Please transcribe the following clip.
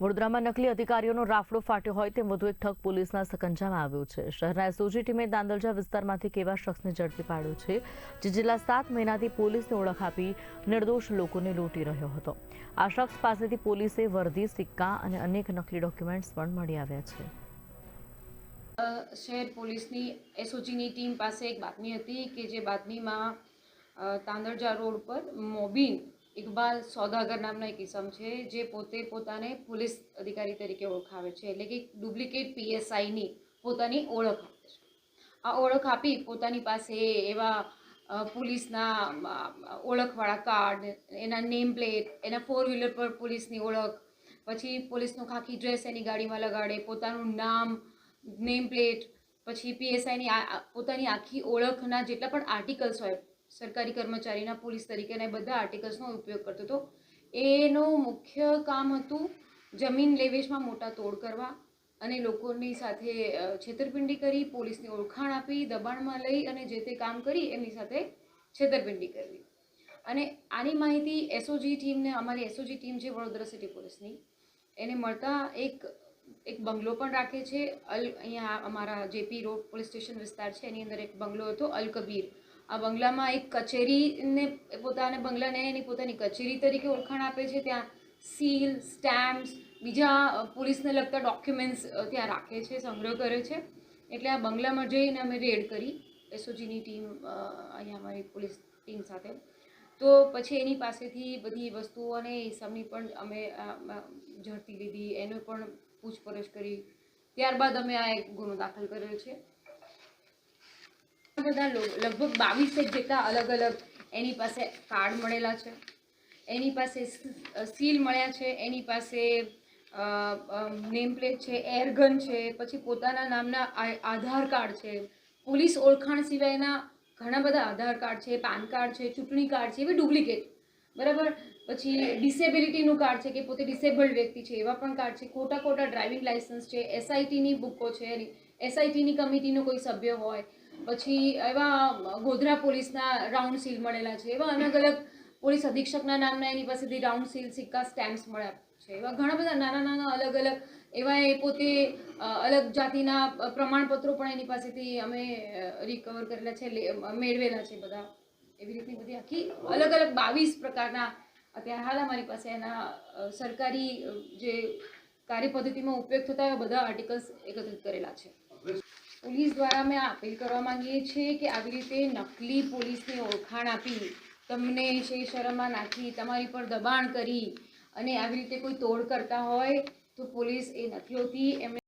વડોદરામાં નકલી અધિકારીઓનો રાફડો ફાટ્યો હોય તેમ વધુ એક ઠગ પોલીસના સકંજામાં આવ્યો છે. શહેરના એસઓજી ટીમે દાંદલજા વિસ્તારમાંથી કેવા શખ્સને ઝડપી પાડ્યો છે, જે છેલ્લા સાત મહિનાથી પોલીસને ઓળખ આપી નિર્દોષ લોકોને લૂંટી રહ્યો હતો. આ શખ્સ પાસેથી પોલીસે વર્દી, સિક્કા અને અનેક નકલી ડોક્યુમેન્ટ્સ પણ મળી આવ્યા છે. શહેર પોલીસની એસઓજીની ટીમ પાસે એક બાતમી હતી કે જે બાતમીમાં તાંદરજા રોડ પર મોબીન ઇકબાલ સોદાગર નામના એક ઇસમ છે, જે પોતે પોતાને પોલીસ અધિકારી તરીકે ઓળખાવે છે, એટલે કે ડુપ્લિકેટ પીએસઆઈની પોતાની ઓળખ આપે છે. આ ઓળખ આપી પોતાની પાસે એવા પોલીસના ઓળખવાળા કાર્ડ, એના નેમ પ્લેટ, એના ફોર વ્હીલર પર પોલીસની ઓળખ, પછી પોલીસનો ખાખી ડ્રેસ એની ગાડીમાં લગાડે, પોતાનું નામ, નેમ પ્લેટ, પછી પીએસઆઈની પોતાની આખી ઓળખના જેટલા પણ આર્ટિકલ્સ હોય સરકારી કર્મચારીના, પોલીસ તરીકેના અને બધા આર્ટિકલ્સનો ઉપયોગ કરતો હતો. એનું મુખ્ય કામ હતું જમીન લેવેશમાં મોટા તોડ કરવા અને લોકોની સાથે છેતરપિંડી કરી, પોલીસની ઓળખાણ આપી, દબાણમાં લઈ અને જે તે કામ કરી એમની સાથે છેતરપિંડી કરવી અને આની માહિતી એસઓજી ટીમને, અમારી એસઓજી ટીમ છે વડોદરા સિટી પોલીસની, એને મળતા એક એક બંગલો પણ રાખે છે. અલ, અહીંયા અમારા જેપી રોડ પોલીસ સ્ટેશન વિસ્તાર છે, એની અંદર એક બંગલો હતો, અલ કબીર. આ બંગલામાં એક કચેરીને, પોતાના બંગલાને એની પોતાની કચેરી તરીકે ઓળખાણ આપે છે. ત્યાં સીલ, સ્ટેમ્પ્સ, બીજા પોલીસને લગતા ડોક્યુમેન્ટ્સ ત્યાં રાખે છે, સંગ્રહ કરે છે. એટલે આ બંગલામાં જઈને અમે રેડ કરી, એસઓજીની ટીમ અહીંયા અમારી પોલીસ ટીમ સાથે. તો પછી એની પાસેથી બધી વસ્તુઓ અને હિસાબની પણ અમે ઝડપી લીધી. એનો પણ પૂછપરછ કરી. ત્યારબાદ અમે આ એક ગુનો દાખલ કર્યો છે. બધા લગભગ બાવીસેક જેટલા અલગ અલગ એની પાસે કાર્ડ મળેલા છે. એની પાસે સીલ મળ્યા છે. એની પાસે નેમ પ્લેટ છે, એરગન છે, પછી પોતાના નામના આધાર કાર્ડ છે. પોલીસ ઓળખાણ સિવાયના ઘણા બધા આધાર કાર્ડ છે, પાન કાર્ડ છે, ચૂંટણી કાર્ડ છે, એવી ડુપ્લિકેટ બરાબર? પછી ડિસેબિલિટીનું કાર્ડ છે કે પોતે ડિસેબલ્ડ વ્યક્તિ છે, એવા પણ કાર્ડ છે. ખોટા ખોટા ડ્રાઇવિંગ લાઇસન્સ છે એસઆઈટીની બુકો છે એસઆઈટીની કમિટીનો કોઈ સભ્ય હોય. પછી એવા ગોધરા પોલીસના રાઉન્ડ સીલ મળેલા છે, એવા અલગ અલગ પોલીસ અધિક્ષકના નામના એની પાસેથી રાઉન્ડ સીલ સિક્કા સ્ટેમ્પ્સ મળ્યા છે. એવા ઘણા બધા નાના નાના અલગ અલગ એવા એ પોતે અલગ જાતિના પ્રમાણપત્રો પણ એની પાસેથી અમે રિકવર કરેલા છે મેળવેલા છે બધા. એવી રીતની બધી આખી અલગ અલગ બાવીસ પ્રકારના અત્યારે હાલ અમારી પાસે એના સરકારી જે કાર્યપદ્ધતિમાં ઉપયોગ થતા એવા બધા આર્ટિકલ્સ એકત્રિત કરેલા છે. પોલીસ દ્વારા આ અપીલ કરવા માંગીએ છીએ કે આવી રીતે નકલી પોલીસની ઓળખાણ આપી, તમને શે શરમમાં નાખી, તમારી પર દબાણ કરી અને આવી રીતે કોઈ તોડ કરતા હોય તો પોલીસ એ નથી હોતી એમને